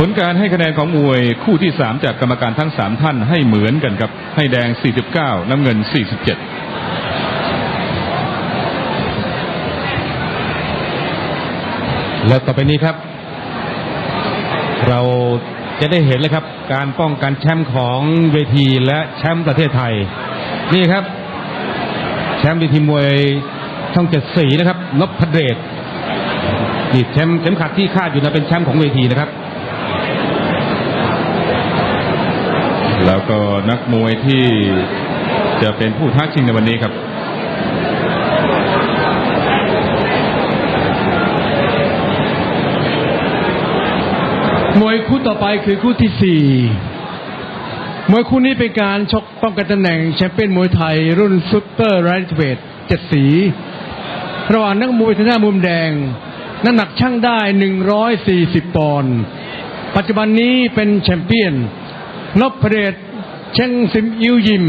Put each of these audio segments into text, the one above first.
ผลการให้คะแนนของมวยคู่ที่ 3 จากกรรมการทั้ง 3 ท่านให้เหมือนกันครับ ให้แดง 49 น้ำเงิน 47แล้วต่อไปนี้ครับ เราจะได้เห็นเลยครับ การป้องกันแชมป์ของเวทีและแชมป์ประเทศไทย นี่ครับ แชมป์เวทีมวยช่องเจ็ดสีนะครับนพเดชนี่แชมป์เข็มขัดที่คาดอยู่นะเป็นแชมป์ของเวทีนะครับ แล้วก็นักมวยที่จะเป็นผู้ท้าชิงในวันนี้ครับ มวยคู่ต่อไปคือคู่ที่สี่มวยคู่นี้เป็นการชกป้องกันตำแหน่งแชมเปี้ยนมวยไทยรุ่นซุปเปอร์ไรท์เวทเจ็ดสี ระหว่างนักมวยทางด้านมุมแดง น้ำหนักช่างได้ 140 ปอนด์ ปัจจุบันนี้เป็นแชมเปี้ยน นพเดชเชงซิมอิวยิม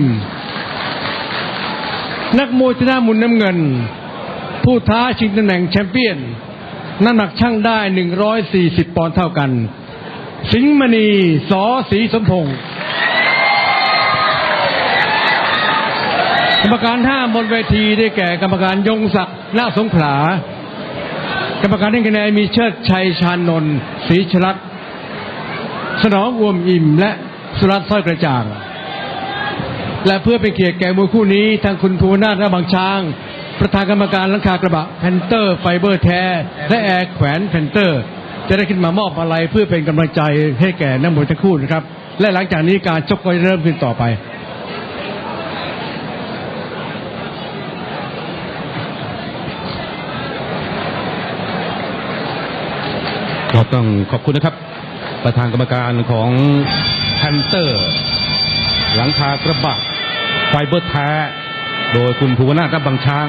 นักมวยทางด้านมุมน้ำเงิน ผู้ท้าชิงตำแหน่งแชมเปี้ยน น้ำหนักช่างได้ 140 ปอนด์เท่ากัน สิงห์มณีสอศรีสมพงศ์กรรมการห้าบนเวทีได้แก่กรรมการยงศักดิ์นาสงขลา กรรมการให้คะแนนมีเชิดชัยชานนท์ศรีชลัดสนองอวมอิ่มและ สุรัตน์สร้อยกระจ่าง และเพื่อเป็นเกียรติแก่มวยคู่นี้ ทางคุณภูนาถและบางช้าง ประธานกรรมการลังคากระบะแพนเตอร์ไฟเบอร์แท้ และแอร์แขวนแพนเตอร์ จะได้ขึ้นมามอบอะไรเพื่อเป็นกำลังใจให้แก่นักมวยทั้งคู่นะครับ และหลังจากนี้การชกก็จะเริ่มขึ้นต่อไปเราต้องขอบคุณนะครับ ประธานกรรมการของ แพนเตอร์ หลังคากระบะ ไฟเบอร์แท้ โดยคุณภูวนาถรับางช้าง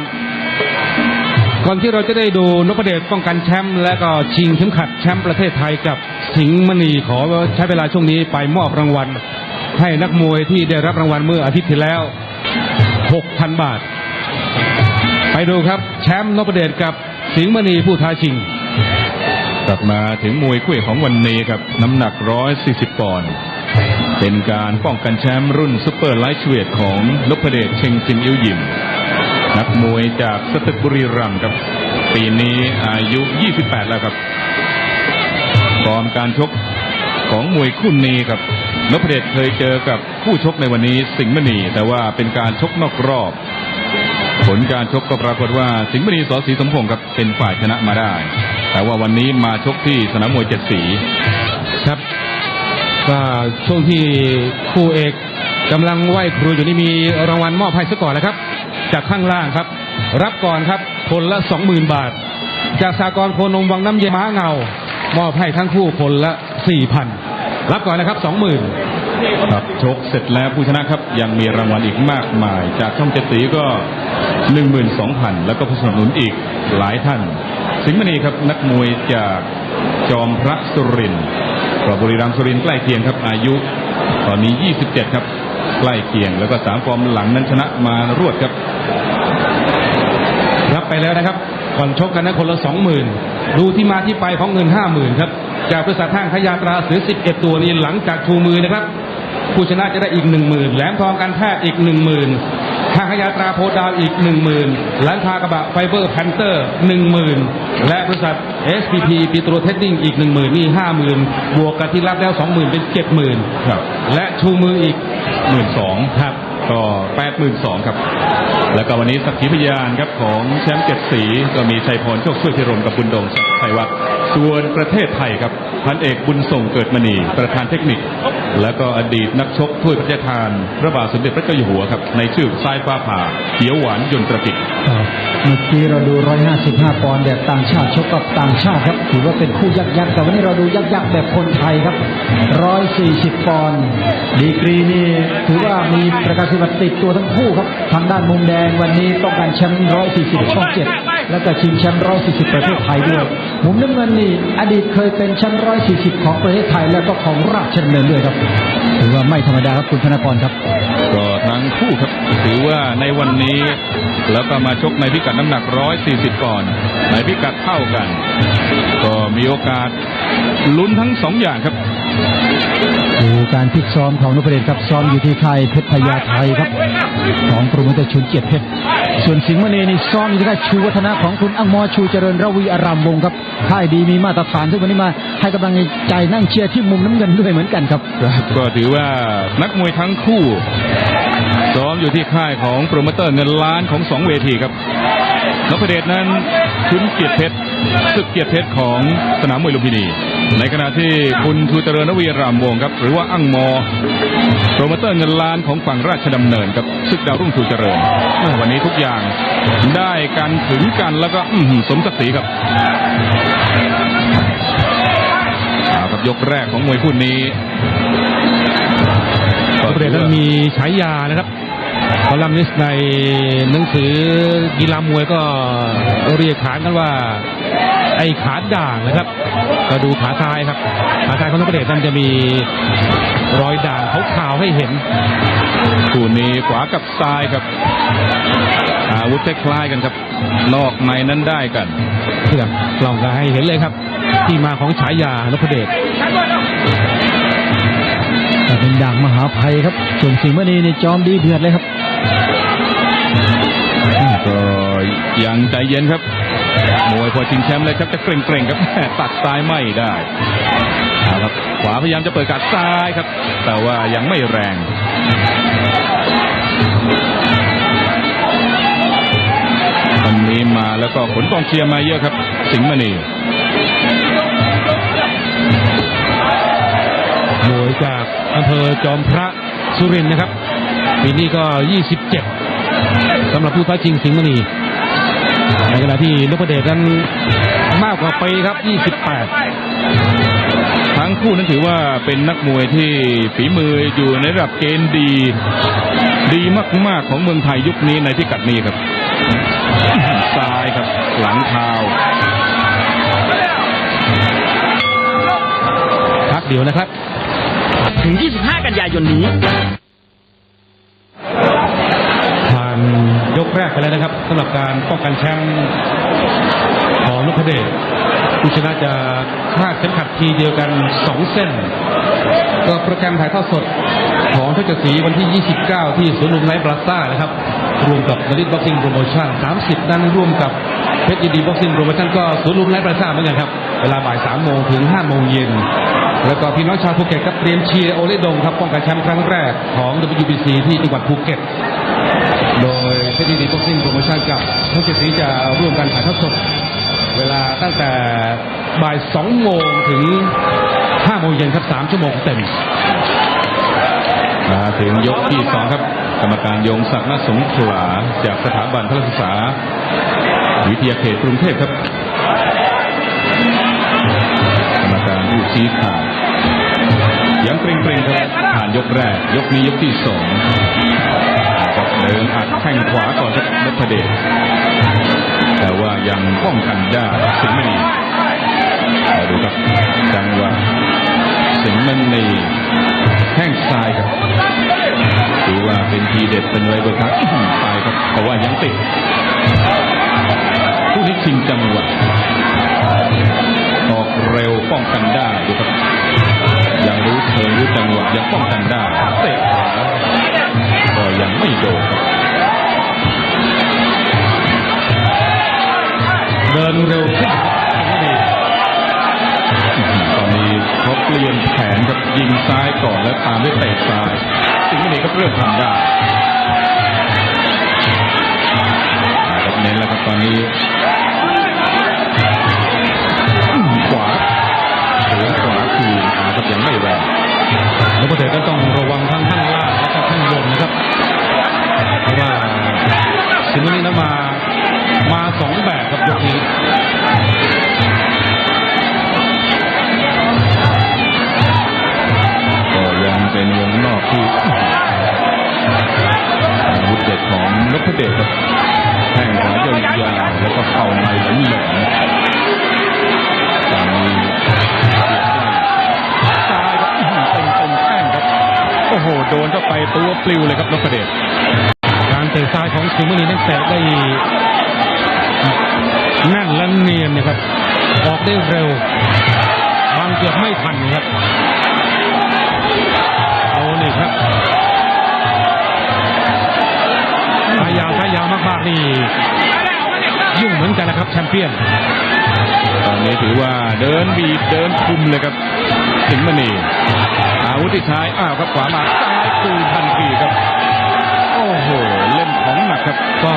ก่อนที่เราจะได้ดูนพเดชป้องกันแชมป์และก็ชิงเข็มขัดแชมป์ประเทศไทยกับสิงห์มณีขอใช้เวลาช่วงนี้ไปมอบรางวัล ให้นักมวยที่ได้รับรางวัลเมื่ออาทิตย์ที่แล้ว 6,000 บาท ไปดูครับแชมป์นพเดชกับสิงห์มณีผู้ท้าชิงกลับมาถึงมวยคู่เอกของวันนี้ครับ น้ำหนัก 140 ปอนด์ เป็นการป้องกันแชมป์รุ่นซุปเปอร์ไลท์เวทของนพเดชเชงซินอิวยิม นักมวยจากสตึกบุรีรัมย์ครับ ปีนี้อายุ 28 แล้วครับฟอร์มการชกของมวยคู่นี้ครับนพเดชเคยเจอกับคู่ชกในวันนี้สิงห์มณี แต่ว่าเป็นการชกนอกรอบ ผลการชกก็ปรากฏว่าสิงห์มณีสอศรีสมพงศ์ครับเป็นฝ่ายชนะมาได้ แต่ว่าวันนี้มาชกที่สนามมวยเจ็ดสีครับ ก็ช่วงที่คู่เอกกำลังไหวครูอยู่นี่มีรางวัลมอบให้ซะก่อนแล้วครับ จากข้างล่างครับ รับก่อนครับคนละสองหมื่นบาท จากสากรโคนมวังน้ำเยม้าเงา มอบให้ทั้งคู่คนละสี่พันรับก่อนนะครับสองหมื่นครับชกเสร็จแล้วผู้ชนะครับ ยังมีรางวัลอีกมากมาย จากช่องเจ็ดสีก็หนึ่งหมื่นสองพันแล้วก็ผู้สนับสนุนอีกหลายท่าน สิงห์มณีครับนักมวยจากจอมพระสุรินทร์ กรบบุรีรัมย์สุรินใกล้เคียงครับ อายุตอนนี้ 27 ครับ ใกล้เคียงแล้วก็สามฟอร์มหลังนั้นชนะมารวดครับ รับไปแล้วนะครับ ก่อนชกกันนะคนละ 20,000 ดูที่มาที่ไปของเงิน 50,000 ครับ จากบริษัทห้างขยาตราเสือ 11 ตัวนี้หลังจากชูมือนะครับ ผู้ชนะจะได้อีก 10,000แหลมทองการแพทย์อีก 10,000 ทางขยาตราโพดาวอีก 10,000ร้านคากระบะไฟเบอร์แพนเตอร์ 10,000 และบริษัท SPP ปีโตรเทสติ้งอีก 10,000 นี่ 50,000 บวกกับที่รับแล้ว 20,000 เป็น 70,000 ครับ และชูมืออีก 12,000 ครับ ก็82,000 ครับ แล้วก็วันนี้สักขีพยานครับของแชมป์เจ็ดสีก็มีชัยพรโชคช่วยพิรมกับบุญดงชัยวัฒน์ ส่วนประเทศไทยครับพันเอกบุญส่งเกิดมณีประธานเทคนิค แล้วก็อดีตนักชกถ้วยพระราชทาน พระบาทสมเด็จพระเจ้าอยู่หัวครับ ในชื่อทรายฟ้าผ่าเขียวหวานยนตรกิจเมื่อกี้เราดู 155 ปอนด์แบบต่างชาติชกกับต่างชาติครับถือว่าเป็นคู่ยักษ์ยักษ์แต่วันนี้เราดูยักษ์ยักษ์แบบคนไทยครับ 140 ปอนด์ดีกรีนี่ถือว่ามีประกาศบัตรติดตัวทั้งคู่ครับทางด้านมุมแดงวันนี้ต้องการแชมป์140ช่องเจ็ดแล้วก็ชิงแชมป์140 ประเทศไทยด้วย มุมน้ำเงินนี่อดีตเคยเป็นแชมป์140ของประเทศไทยแล้วก็ของราชดำเนินด้วยครับถือว่าไม่ธรรมดาครับคุณธนกรครับ ก็ทั้งทั้งคู่ครับถือว่าในวันนี้แล้วก็มาชกในพิกัดน้ำหนัก140ปอนด์ในพิกัดเท่ากัน ก็มีโอกาสลุ้นทั้งสองอย่างครับดูการพิกซ้อมของนพเดชครับซ้อมอยู่ที่ค่ายเพชรพญาไทครับ ของโปรโมเตอร์ชุนเกียรติเพชร ส่วนสิงห์มณีนี่ซ้อมอยู่ที่ค่ายชูวัฒนะของคุณอังมอชูเจริญระวีอารามวงครับค่ายดีมีมาตรฐานที่วันนี้มาให้กำลังใจนั่งเชียร์ที่มุมน้ำเงินด้วยเหมือนกันครับก็ถือว่านักมวยทั้งคู่ ซ้อมอยู่ที่ค่ายของโปรโมเตอร์เงินล้านของสองเวทีครับ นพเดชนั้นชุนเกียรติเพชรศึกเกียรติเพชรของสนามมวยลุมพินี ในขณะที่คุณทูเจริญนวีรามวงครับ หรือว่าอั้งมอโปรโมเตอร์เงินล้านของฝั่งราชดำเนินกับศึกดาวรุ่งทูเจริญวันนี้ทุกอย่างได้กันถึงกันแล้วก็สมศักดิ์ศรีครับเอาครับยกแรกของมวยคู่นี้นพเดชนั้นมีฉายานะครับ คอลัมนิสต์ในหนังสือกีฬามวยก็เรียกขานกันว่า ไอ้ขาด่างนะครับ ก็ดูขาซ้ายครับ ขาซ้ายของนพเดชนั้นจะมีรอยด่างขาวๆให้เห็นคู่นี้ขวากับซ้ายครับ อาวุธคล้ายๆกันครับ นอกในนั้นได้กันเพื่อกล่องก็ให้เห็นเลยครับ ที่มาของฉายานพเดชแต่เป็นด่างมหาภัยครับ ส่วนสิงห์มณีนี่จอมดีเดือดเลยครับ ก็ยังใจเย็นครับมวยพอชิงแชมป์เลยครับจะเกรงๆครับตัดซ้ายไม่ได้ครับขวาพยายามจะเปิดกัดซ้ายครับ แต่ว่ายังไม่แรงวันนี้มาแล้วก็ขนกองเชียร์มาเยอะครับ สิงห์มณีมวยจากอำเภอจอมพระสุรินทร์นะครับ ปีนี้ก็ 27สำหรับผู้ท้าชิงสิงห์มณีในขณะที่นพเดชนั้นมากกว่าปีครับ 28 ทั้งคู่นั้นถือว่าเป็นนักมวยที่ฝีมืออยู่ในระดับเกณฑ์ดี ดีมาก ๆ ของเมืองไทยยุคนี้ในพิกัดนี้ครับซ้ายครับหลังเท้าพักเดียวนะครับ ถึง 25 กันยายนนี้ กแรกไปแล้วนะครับสำหรับการป้องกันแชมป์ของนพเดชผู้ชนะจะคาดเข็มขัดทีเดียวกัน 2 เส้น ก็โปรแกรมถ่ายทอดสดของเพชรศรีวันที่ 29 ที่สวนลุมไนท์บราซ่านะครับรวมกับนริทบ็อกซิ่งโปรโมชั่น 30 นั้นร่วมกับเพชรยินดีบ็อกซิ่งโปรโมชั่นก็สวนลุมไนท์บราซ่าเหมือนกันครับ เวลาบ่าย 3 โมงถึง 5 โมงเย็น แล้วก็พี่น้องชาวภูเก็ตครับเตรียมเชียร์โอเลดงครับป้องกันแชมป์ครั้งแรกของ WBC ที่จังหวัดภูเก็ต ชรยินดีบ็อกซิ่งโปรโมชั่นกับเพชรศรีจะร่วมกันถ่ายทอดสดเวลาตั้งแต่บ่าย2โมงถึง5โมงเย็นครับ3ชั่วโมงเต็มมาถึงยกที่สองครับ กรรมการยงศักดิ์นสงขลาจากสถาบันพระศึกษา วิทยาเขตกรุงเทพครับ กรรมการผู้ชี้ขาดยังเกรงๆครับผ่านยกแรก ยกนี้ยกที่สองเดินอัดแข้งขวา พเดชแต่ว่ายังป้องกันได้สิงห์มณีดูครับจังหวะสิงห์มณีแข้งซ้ายครับถือว่าเป็นทีเด็ดเป็นไรเบอร์คัสไปครับแต่ว่ายังติดผู้นี้ชิงจังหวะออกเร็วป้องกันได้ดูครับยังรู้เชิงรู้จังหวะยังป้องกันได้เตะขาก็ยังไม่โดน เดินเร็วขึ้นตอนนี้เขาเปลี่ยนแผนครับยิงซ้ายก่อนแล้วตามด้วยเตะซ้าย สิงห์บุรีก็เริ่มทำได้ครับเน้นแล้วครับตอนนี้ขวาขวาคืออาครับยังไม่แรงนพเดชก็ต้องร โดนเข้าไปตัวปลิวเลยครับนพเดชการเตะซ้ายของสิงห์บุรีนั้นเตะได้แน่นและเนียนนะครับออกได้เร็วบางเกือบไม่ทันครับโอ้นี่ครับสายยาวสายาวมากๆนี่ยุ่งเหมือนกันนะครับแชมเปี้ยน ตอนนี้ถือว่าเดินบีบเดินคุมเลยครับ สิงห์มณีอาวุธที่ใช้อ้าวครับขวามาซ้ายคืนทันทีครับ โอ้โห เล่นของหนักครับก็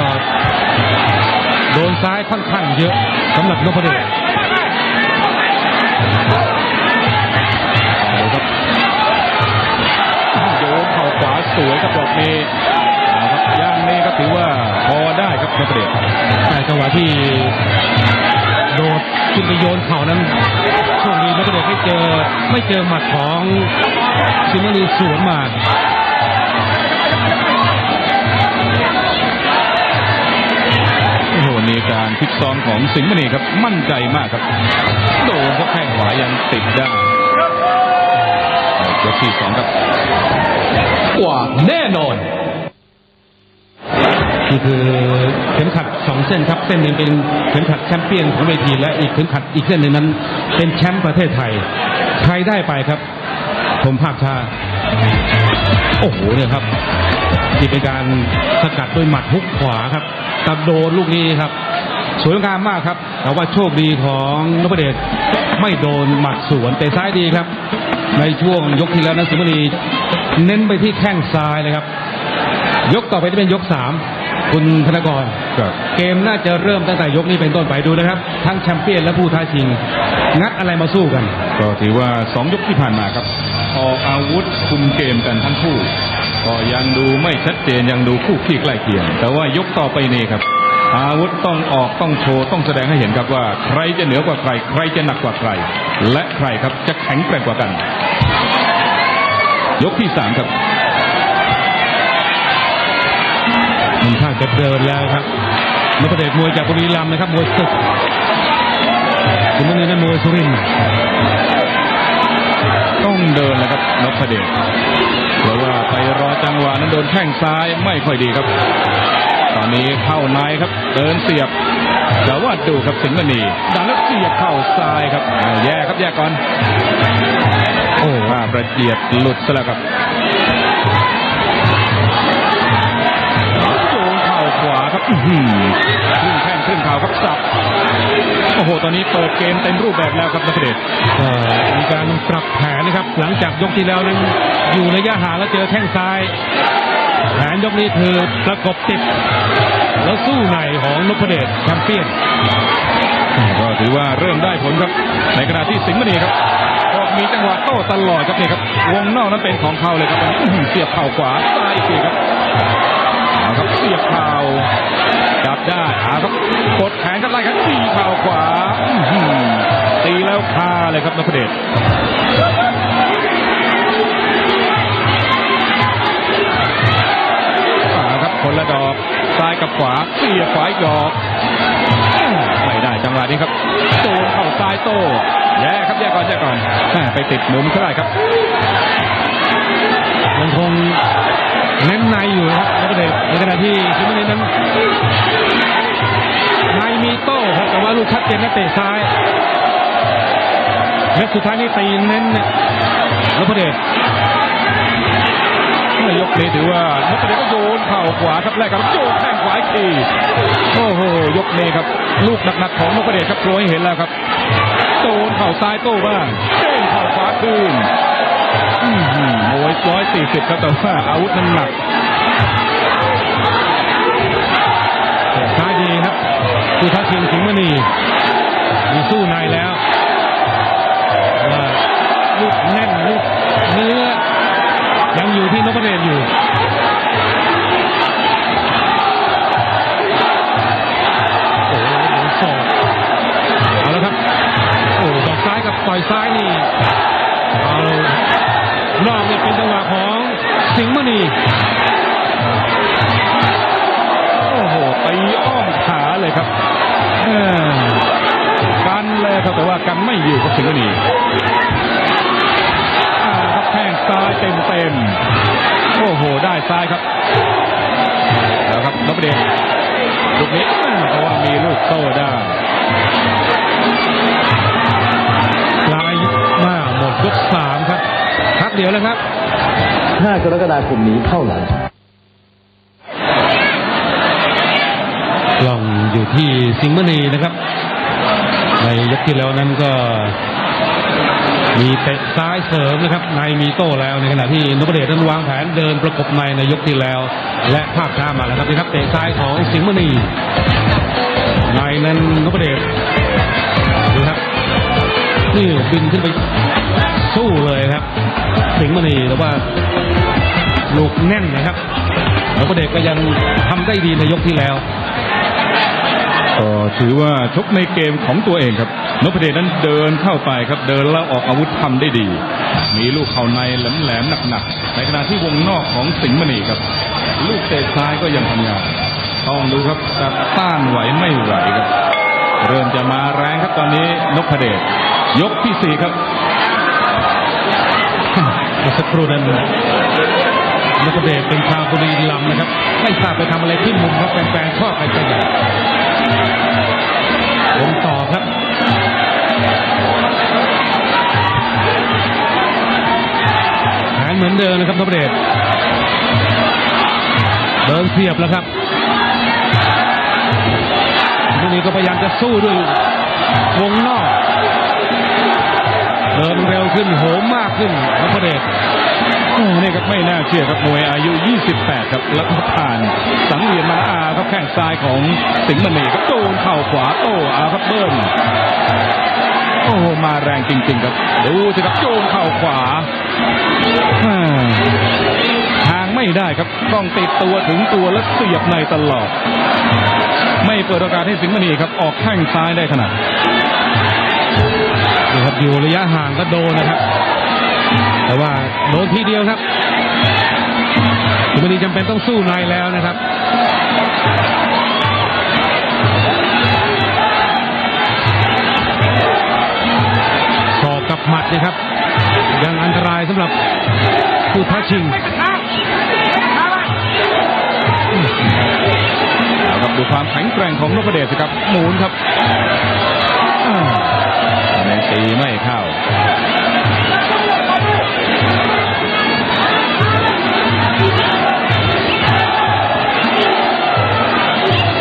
โดนซ้ายค่อนข้างเยอะสำหรับนพเดชเอาครับโยนเข่าขวาสวยครับดอกนี้เอาครับย่างนี้ก็ถือว่าพอได้ครับนพเดชแต่จังหวะที่โดดขึ้นไปโยนเข่านั้น โชคดีนพเดชไม่เจอไม่เจอหมัดของซิมมานีสวนมาโอ้โหนี่การฟิตซ้อมของสิงห์มณีครับมั่นใจมากครับ โดนครับแข้งขวายังติดได้ยกที่สองครับกว่าแน่นอน นี่คือเข็มขัดสองเส้นครับ เส้นหนึ่งเป็นเข็มขัดแชมเปี้ยนของเวทีและอีกเข็มขัดอีกเส้นหนึ่งนั้น เป็นแชมป์ประเทศไทย ใครได้ไปครับ ผมภาคชาโอ้โหเนี่ยครับที่เป็นการสกัดด้วยหมัดฮุกขวาครับตะโดนลูกนี้ครับ สวยงามมากครับแต่ว่าโชคดีของนพเดชไม่โดนหมัดสวนแต่ซ้ายดีครับ ในช่วงยกที่แล้วนั้นสุมณีเน้นไปที่แข้งซ้ายเลยครับ ยกต่อไปจะเป็นยกสาม คุณธนกรครับเกมน่าจะเริ่มตั้งแต่ยกนี้เป็นต้นไปดูนะครับ ทั้งแชมเปี้ยนและผู้ท้าชิง งัดอะไรมาสู้กัน ก็ถือว่าสองยกที่ผ่านมาครับ ออกอาวุธคุมเกมกันทั้งคู่ ก็ยังดูไม่ชัดเจนยังดูคู่ขี้ใกล้เคียง แต่ว่ายกต่อไปนี้ครับ อาวุธต้องออกต้องโชว์ต้องแสดงให้เห็นครับว่า ใครจะเหนือกว่าใคร ใครจะหนักกว่าใคร และใครครับจะแข็งแกร่งกว่ากัน ยกที่สามครับ มันข้างจะเดินแล้วครับนพเดชมวยจากบุรีรัมย์นะครับมวยศึกคุณนี่นั้นมวยสุรินต้องเดินแล้วครับนพเดชเพราะว่าไปรอจังหวะนั้นโดนแข้งซ้ายไม่ค่อยดีครับ ตอนนี้เข้าในครับ เดินเสียบแต่ว่าดูครับสิงห์มณีดันแล้วเสียบเข้าซ้ายครับแย่ครับแย่ก่อนโอ้ว่าประเจียดหลุดซะแล้วครับ ขวาครับอื้อหือครึ่งแข้งครึ่งเข่าครับสับโอ้โห ตอนนี้เปิดเกมเต็มรูปแบบแล้วครับนพเดชก็มีการปรับแผนนะครับ หลังจากยกที่แล้วนั้นอยู่ระยะห่างแล้วเจอแข้งซ้าย แผนยกนี้คือประกบติด แล้วสู้ในของนพเดชแชมเปี้ยน ก็ถือว่าเริ่มได้ผลครับ ในขณะที่สิงห์มณีครับก็มีจังหวะโต้ตลอดครับนี่ครับ วงนอกนั้นเป็นของเขาเลยครับอื้อหือเสียบเข่าขวาซ้ายอีกทีครับ เอาครับเสียบเข่าจับได้เอาครับกดแขนกันไล่ครับตีเข่าขวาตีแล้วคาเลยครับนพเดชเอาครับคนละดอกซ้ายกับขวาเสียบขวาอีกดอกไม่ได้จังหวะนี้ครับโดนเข่าซ้ายโต้แย่ครับแย่ก่อนแย่ก่อนไปติดมุมก็ได้ครับยังคง เน้นในอยู่นะครับนพเดชในขณะที่ซิมเนนั้นในมีโต้ครับแต่ว่าลูกชัดเจนนักเตะซ้ายและสุดท้ายนี่ตีเน้นเนี่ยนพเดชยกนี้ถือว่านพเดชก็โยนเข่าขวาครับแรกครับโยนแข้งขวาอีกทีโอ้โหยกนี้ครับ ลูกหนักๆของนพเดชครับโปรยเห็นแล้วครับโดนเข่าซ้ายโต้บ้างเด้งเข่าขวาคืน โอ้ยร้อยสี่สิบครับแต่ว่าอาวุธนั้นหนักซ้ายดีครับผู้ท้าชิงสิงห์มณีมีสู้ในแล้วลูกแน่นลูกเนื้อ ยังอยู่ที่นพเดชอยู่โอ้โหอกเอาแล้วครับโอ้ดอกซ้ายกับต่อยซ้ายนี่เอา นอกเนี่ยเป็นจังหวะของสิงห์มณีโอ้โหตีอ้อมขาเลยครับกันเลยครับแต่ว่ากันไม่อยู่กับสิงห์มณีครับแข้งซ้ายเต็มเต็มๆซ้ายครับแล้วครับนพเดชลูกนี้เพราะว่ามีลูกโต้ได้ลายมาหมดยกสา มครับพักเดียวแล้วครับ 5 กรกฎาคมนี้เท่านั้นกล้องอยู่ที่สิงห์มณีนะครับ ในยกที่แล้วนั้นก็ มีเตะซ้ายเสริมนะครับ ในมีโต้แล้วในขณะที่นพเดชนั้นวางแผนเดินประกบในในยกที่แล้ว และภาพช้ามาแล้วครับนี่ครับเตะซ้ายของสิงห์มณีในนั้นนพเดชดูครับนี่บินขึ้นไปสู้เลยครับ สิงห์มณีแต่ว่าลูกแน่นนะครับนพเดชก็ยังทำได้ดีในยกที่แล้วก็ถือว่าชกในเกมของตัวเองครับนพเดชนั้นเดินเข้าไปครับ เดินแล้วออกอาวุธทำได้ดี มีลูกเข่าในแหลมๆหนักๆในขณะที่วงนอกของสิงห์มณีครับ ลูกเตะซ้ายก็ยังทำงานต้องดูครับจะต้านไหวไม่ไหวครับ เริ่มจะมาแรงครับตอนนี้นพเดชยกที่สี่ครับ เมื่อสักครู่นั้นนพเดชเป็นชาวบุรีรัมย์นะครับ ไม่ทราบไปทำอะไรที่มุมครับแฟนๆชอบกันจังเลยวงต่อครับแผนเหมือนเดิมนะครับนพเดชเดินเสียบแล้วครับทีนี้ก็พยายามจะสู้ด้วยวงนอก เดินเร็วขึ้นโหมมากขึ้นนพเดชโอ้นี่ครับไม่น่าเชื่อครับมวยอายุ 28 ครับ แล้วก็ผ่านสังเวียนมาอาครับแข้งซ้ายของสิงห์มณีครับโดนเข่าขวาโต้อาครับเบิ้ลโอ้มาแรงจริง ๆ ครับ ดูสิครับโจมเข่าขวาอ่าทางไม่ได้ครับต้องติดตัวถึงตัวและเสียบในตลอด ไม่เปิดโอกาสให้สิงห์มณีครับออกแข้งซ้ายได้ขนาด นี่ครับอยู่ระยะห่างก็โดนนะครับ แต่ว่าโดนทีเดียวครับสุมณีจำเป็นต้องสู้ในแล้วนะครับศอกกับหมัดนะครับ ยังอันตรายสำหรับผู้ท้าชิงครับดูความแข็งแกร่งของนพเดชครับหมุนครับ ตีไม่เข้า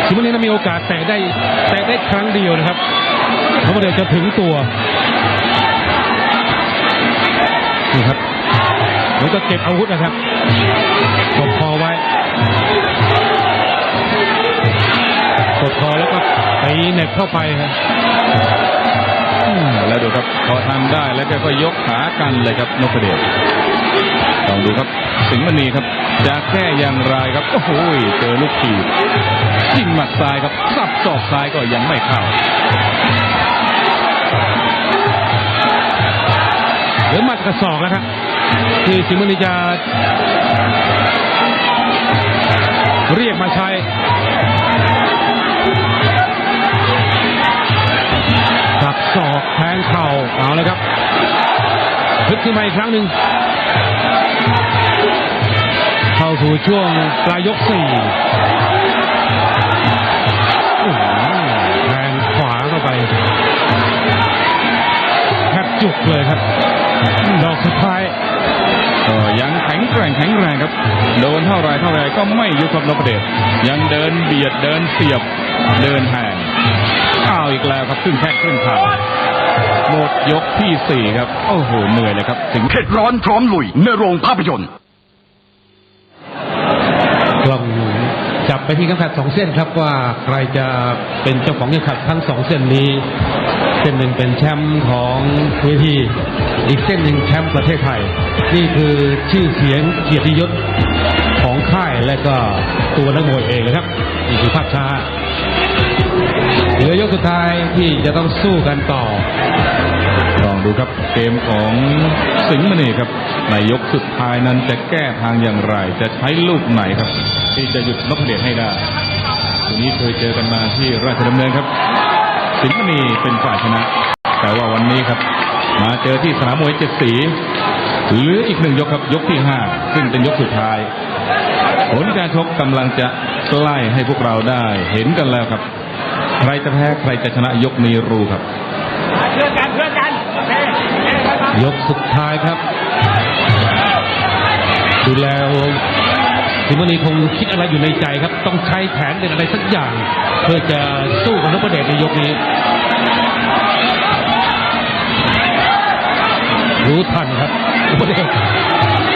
ชิมนี้นะมีโอกาสแตะได้แตะได้ครั้งเดียวนะครับเพราเดี๋ยวจะถึงตัวนี่ครับแล้วก็เก็บอาวุธนะครับกดคอไว้กดคอแล้วก็ตีเน็บเข้าไปครับ แล้วดูครับพอทำได้แล้วแกก็ยกขากันเลยครับนพเดชลองดูครับสิงห์มณีครับจะแก้อย่างไรครับโอ้โหเจอลูกถีบยิงหมัดซ้ายครับสับศอกซ้ายก็ยังไม่เข้าเหลือหมัดกระสอกแล้วครับที่สิงห์มณีจะเรียกมาใช้ แทงเข่าเอาเลยครับพึกขึ้นมาอีกครั้งหนึ่งเข้าสู่ช่วงปลายยกสี่แทงขวาเข้าไปแทบจุกเลยครับ ดอกสุดท้ายก็ยังแข็งแกร่งแข็งแรงครับ โดนเท่าไรเท่าไรก็ไม่ยุบครับนพเดชยังเดินเบียดเดินเสียบเดินแทงอ้าวอีกแล้วครับครึ่งแข้งครึ่งขา หมดยกที่สี่ครับ โอ้โห เหนื่อยเลยครับสิงห์เผ็ดร้อนพร้อมลุยในโรงภาพยนตร์กล้องจับไปที่เข็มขัดสองเส้นครับว่าใครจะเป็นเจ้าของเข็มขัดทั้งสองเส้นนี้ เส้นหนึ่งเป็นแชมป์ของเวทีอีกเส้นหนึ่งแชมป์ประเทศไทย นี่คือชื่อเสียงเกียรติยศของค่ายและก็ตัวนักมวยเองนะครับนี่คือภาพช้า เหลือยกสุดท้ายที่จะต้องสู้กันต่อ ลองดูครับเกมของสิงห์มณีครับ ในยกสุดท้ายนั้นจะแก้ทางอย่างไร จะใช้ลูกไหนครับ ที่จะหยุดนพเดชให้ได้ทีนี้เคยเจอกันมาที่ราชดำเนินครับ สิงห์มณีเป็นฝ่ายชนะ แต่ว่าวันนี้ครับ มาเจอที่สนามมวยเจ็ดสีเหลืออีกหนึ่งยกครับยกที่ห้าซึ่งเป็นยกสุดท้าย ผลการชกกำลังจะใกล้ให้พวกเราได้เห็นกันแล้วครับ ใครจะแพ้ใครจะชนะยกนี้รู้ครับยกสุดท้ายครับ ดูแล้วทิมนีคงคิดอะไรอยู่ในใจครับ ต้องใช้แผนเป็นอะไรสักอย่าง เพื่อจะสู้กับนพเดชในยกนี้ รู้ทันครับนพเดช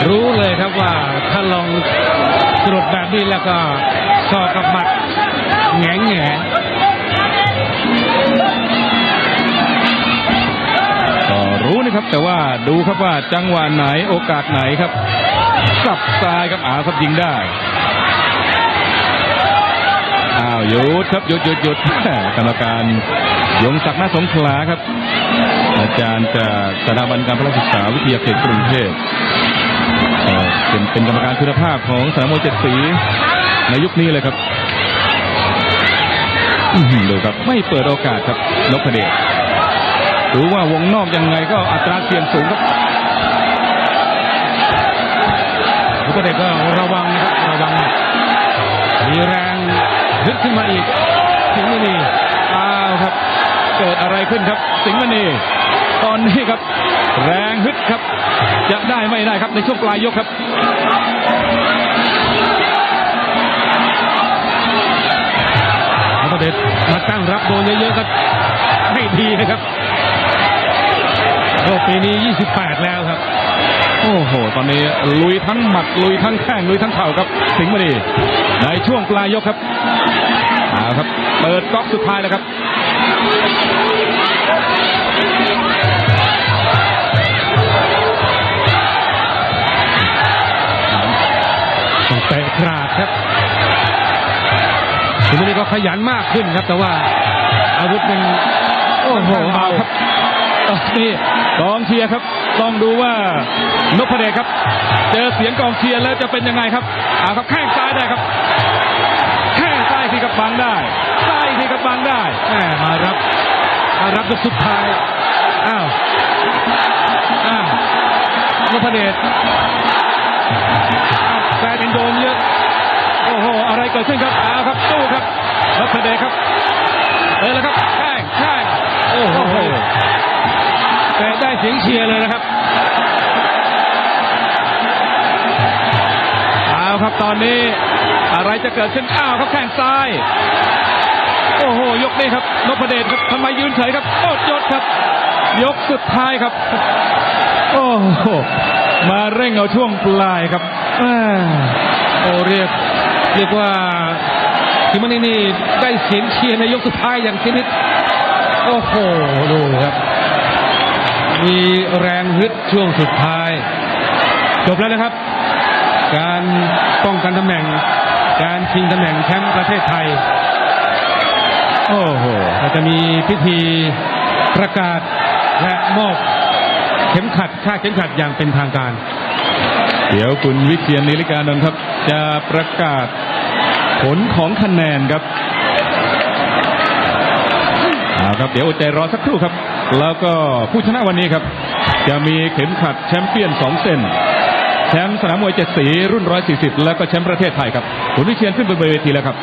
รู้เลยครับว่าถ้าลองกรดแบบนี้แล้วก็สอกกับหมัดแง่แง่ แต่ว่าดูครับว่าจังหวะไหนโอกาสไหนครับสับซ้ายครับอาครับยิงได้อ้าวหยุดครับหยุดหยุดหยุดกรรมการยงศักดิ์นาสงขลาครับ อาจารย์จากสถาบันการพลศึกษาวิทยาเขตกรุงเทพเป็นเป็นกรรมการคุณภาพของสนามมวยเจ็ดสีในยุคนี้เลยครับดูครับไม่เปิดโอกาสครับนพเดช ถือว่าวงนอกยังไงก็อัตราเสี่ยงสูงครับนพเดชก็ระวังนะครับระวัง มีแรงฮึดขึ้นมาอีกถึงไม่มีอ้าวครับ เกิดอะไรขึ้นครับ สิงห์มณีตอนนี้ครับ แรงฮึดครับ จะได้ไม่ได้ครับในช่วงปลายยกครับนพเดชมาตั้งรับโดนเยอะๆก็ไม่ดีนะครับ โอ้ปีนี้ 28 แล้วครับ โอ้โห ตอนนี้ลุยทั้งหมัดลุยทั้งแข้งลุยทั้งเข่าครับ สิงห์มณีในช่วงปลายยกครับเอาครับ เปิดก๊อกสุดท้ายแล้วครับเตะกราดครับทีนี้ก็ขยันมากขึ้นครับ แต่ว่าอาวุธมันโอ้โหเอาครับ นนี้กองเชียร์ครับต้องดูว่านพเดชครับ เจอเสียงกองเชียร์แล้วจะเป็นยังไงครับเอาครับแข้งซ้ายได้ครับแข้งซ้ายที่กับบังได้ซ้ายที่กับบังได้แหมมารับมารับยกสุดท้ายอ้าวอ้าวนพเดชกลายเป็นโดนเยอะโอ้โหอะไรเกิดขึ้นครับเอาครับตู้ครับนพเดชครับเออแล้วครับแข้งแข้ง อ้โหแต่ได้เสียงเชียร์เลยนะครับเอาครับตอนนี้อะไรจะเกิดขึ้นอ้าวครับแข้งซ้าย โอ้โห ยกนี้ครับนพเดชครับทำไมยืนเฉยครับโอดยศครับ ยกสุดท้ายครับ โอ้โหมาเร่งเอาช่วงปลายครับโอ้เรียกเรียกว่าทิมันนี่นี่ได้เสียงเชียร์ในยกสุดท้ายอย่างชนิด โอ้โห ดูครับ มีแรงฮึดช่วงสุดท้าย จบแล้วนะครับ การป้องกันตำแหน่ง การชิงตำแหน่งแชมป์ประเทศไทย โอ้โหเราจะมีพิธีประกาศและมอบเข็มขัดค่าดเข็มขัดอย่างเป็นทางการ เดี๋ยวคุณวิเชียนนิริกานนท์ครับ จะประกาศผลของคะแนนครับเอา ครับเดี๋ยวอดใจรอสักครู่ครับ แล้วก็ผู้ชนะวันนี้ครับ จะมีเข็มขัดแชมเปี้ยน2เส้นแชมป์สนามมวยเจ็ดสีรุ่น140แล้วก็แชมป์ประเทศไทยครับคุณวิเชียนขึ้นบนเวทีแล้วครับ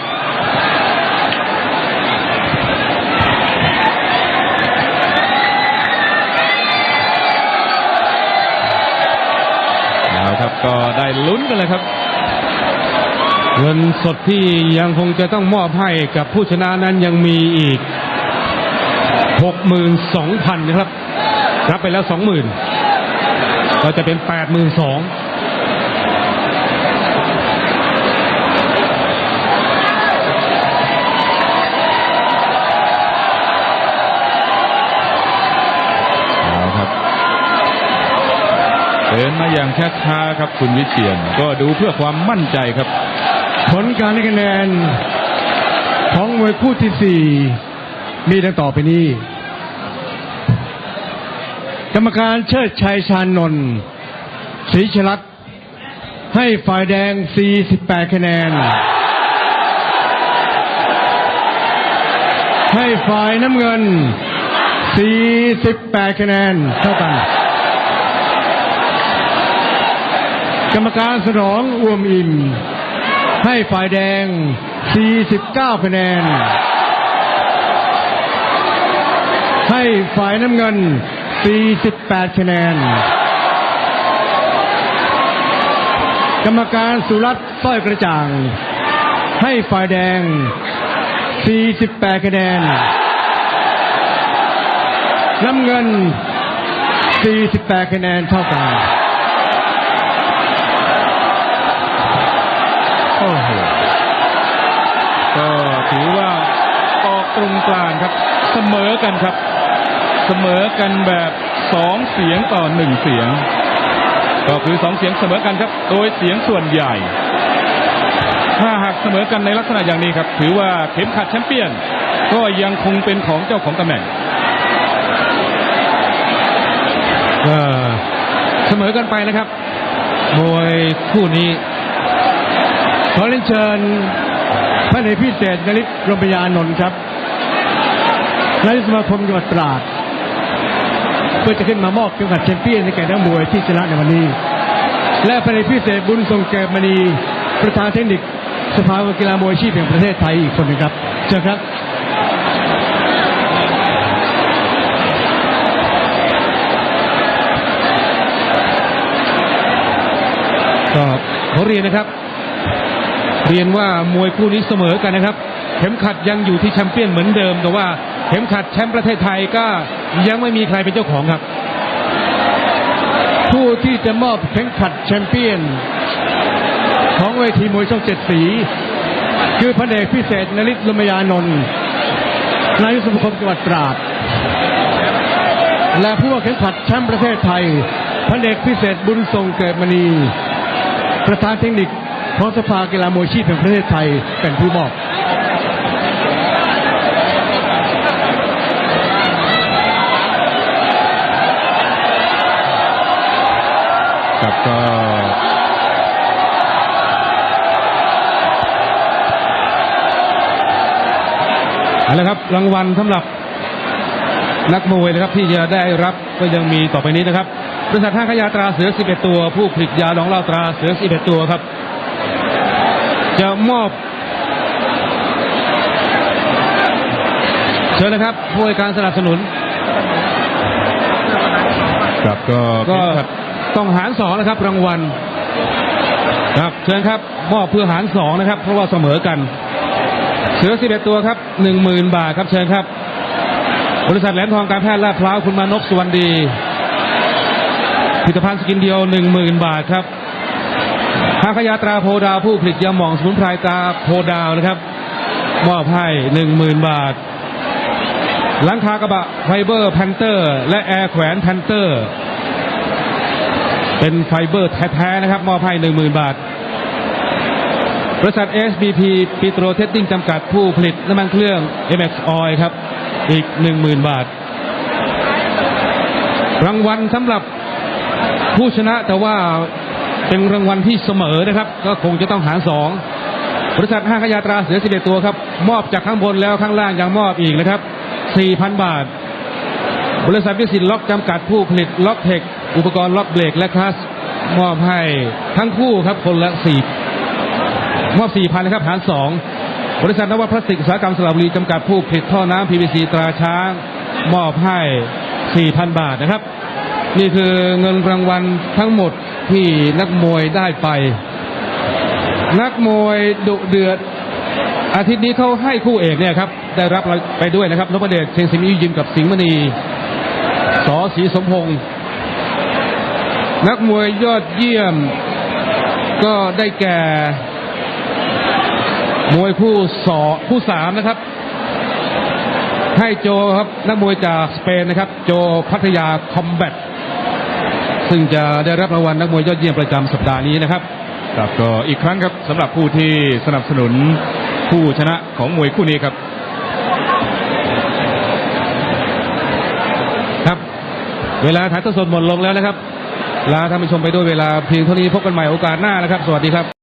เอาครับก็ได้ลุ้นกันเลยครับ เงินสดที่ยังคงจะต้องมอบให้กับผู้ชนะนั้นยังมีอีก 62,000นะครับ รับไปแล้ว20,000ก็จะเป็น82,000เอาครับเดินมาอย่างช้าๆครับคุณวิเชียนก็ดูเพื่อความมั่นใจครับ ผลการให้คะแนนของมวยคู่ที่สี่มีดังต่อไปนี้ กรรมการเชิดชัยชานนท์ศรีชลัดให้ฝ่ายแดง 48 คะแนน ให้ฝ่ายน้ำเงิน 48 คะแนน เท่ากัน กรรมการสนองอวมอิ่ม ให้ฝ่ายแดง 49 คะแนน ให้ฝ่ายน้ำเงิน 48 คะแนน กรรมการสุรัตน์สร้อยกระจ่าง ให้ฝ่ายแดง 48 คะแนน น้ำเงิน 48 คะแนนเท่ากัน โอ้โห ก็ถือว่าออกตรงกลางครับ เสมอกันครับ เสมอกันแบบสองเสียงต่อหนึ่งเสียง ก็คือสองเสียงเสมอกันครับ โดยเสียงส่วนใหญ่ ถ้าหากเสมอกันในลักษณะอย่างนี้ครับ ถือว่าเข็มขัดแชมเปี้ยน ก็ยังคงเป็นของเจ้าของตำแหน่งเสมอกันไปนะครับมวยคู่นี้ ขอเรียนเชิญพระเดชพิเศษนริศรมยานนท์ครับนายสมาคมจังหวัดตราด เพื่อจะขึ้นมามอบเข็มขัดแชมเปี้ยนในแก่นักมวยที่ชนะในวันนี้ และพระเดชพิเศษบุญทรงเกิดมณีประธานเทคนิคสภากีฬามวยอาชีพแห่งประเทศไทยอีกคนหนึ่งครับเชิญครับก็ขอเรียนนะครับ เรียนว่ามวยคู่นี้เสมอกันนะครับ เข็มขัดยังอยู่ที่แชมเปี้ยนเหมือนเดิม แต่ว่าเข็มขัดแชมป์ประเทศไทยก็ยังไม่มีใครเป็นเจ้าของครับ ผู้ที่จะมอบเข็มขัดแชมเปี้ยน ของเวทีมวยช่องเจ็ดสี คือพระเดชพิเศษนริศลมยานนท์นายกสมาคมจังหวัดตราด และผู้ว่าเข็มขัดแชมป์ประเทศไทยพระเดชพิเศษบุญทรงเกิดมณี ประธานเทคนิคของสภากีฬามวยชีพแห่งประเทศไทยเป็นผู้มอบ ก็เอาละครับรางวัลสำหรับนักมวยนะครับที่จะได้รับก็ยังมีต่อไปนี้นะครับบริษัทห้างขายยาตราเสือ 11 ตัว ผู้ผลิตยาดองเหล้าตราเสือ 11 ตัวครับ จะมอบ เชิญนะครับผู้ให้การสนับสนุน ครับก็ก็เข็มขัด ต้องหารสองนะครับ รางวัลครับเชิญครับมอบเพื่อหารสองนะครับ เพราะว่าเสมอกัน เสือ11ตัวครับ10,000บาทครับเชิญครับ บริษัทแหลมทองการแพทย์ลาดพร้าวคุณมานพสุวรรณดีผลิตภัณฑ์สกินเดียว10,000บาทครับทางขยาตราโพดาวผู้ผลิตยาหม่องสมุนไพรตาโพดาวนะครับ มอบให้10,000บาทหลังคากระบะไฟเบอร์แพนเตอร์ และแอร์แขวนแพนเตอร์ เป็นไฟเบอร์แท้ๆนะครับ มอบให้10,000บาท บริษัท SBP ปิโตรเทสติ้งจำกัดผู้ผลิตน้ำมันเครื่อง MX Oil ครับ อีก10,000บาท รางวัลสำหรับผู้ชนะแต่ว่าเป็นรางวัลที่เสมอนะครับ ก็คงจะต้องหารสองบริษัทห้างขยาตราเสือ11ตัวครับ มอบจากข้างบนแล้วข้างล่างยังมอบอีกนะครับ4,000บาท บริษัทวิสิตล็อกจำกัดผู้ผลิตล็อกเทค อุปกรณ์ล็อกเบรกและคลัสมอบให้ทั้งคู่ครับคนละสี่มอบสี่พันนะครับหารสองบริษัทนวัตพลาสติกอุตสาหกรรมสระบุรีจำกัดผู้ผลิตท่อน้ำ PVC ตราช้าง มอบให้สี่พันบาทนะครับ นี่คือเงินรางวัลทั้งหมดที่นักมวยได้ไป นักมวยดุเดือด อาทิตย์นี้เขาให้คู่เอกเนี่ยครับ ได้รับไปด้วยนะครับนพเดชเชียงสิงห์ยิมกับสิงห์มณีสอศรีสมพงศ์ นักมวยยอดเยี่ยม ก็ได้แก่ มวยคู่สอคู่สามนะครับ ให้โจครับ นักมวยจากสเปนนะครับ โจพัทยาคอมแบทซึ่งจะได้รับรางวัลนักมวยยอดเยี่ยมประจำสัปดาห์นี้นะครับครับก็อีกครั้งครับสำหรับผู้ที่สนับสนุนผู้ชนะของมวยคู่นี้ครับครับ เวลาถ่ายทอดสดหมดลงแล้วนะครับ ลาท่านผู้ชมไปด้วยเวลาเพียงเท่านี้พบกันใหม่โอกาสหน้านะครับ สวัสดีครับ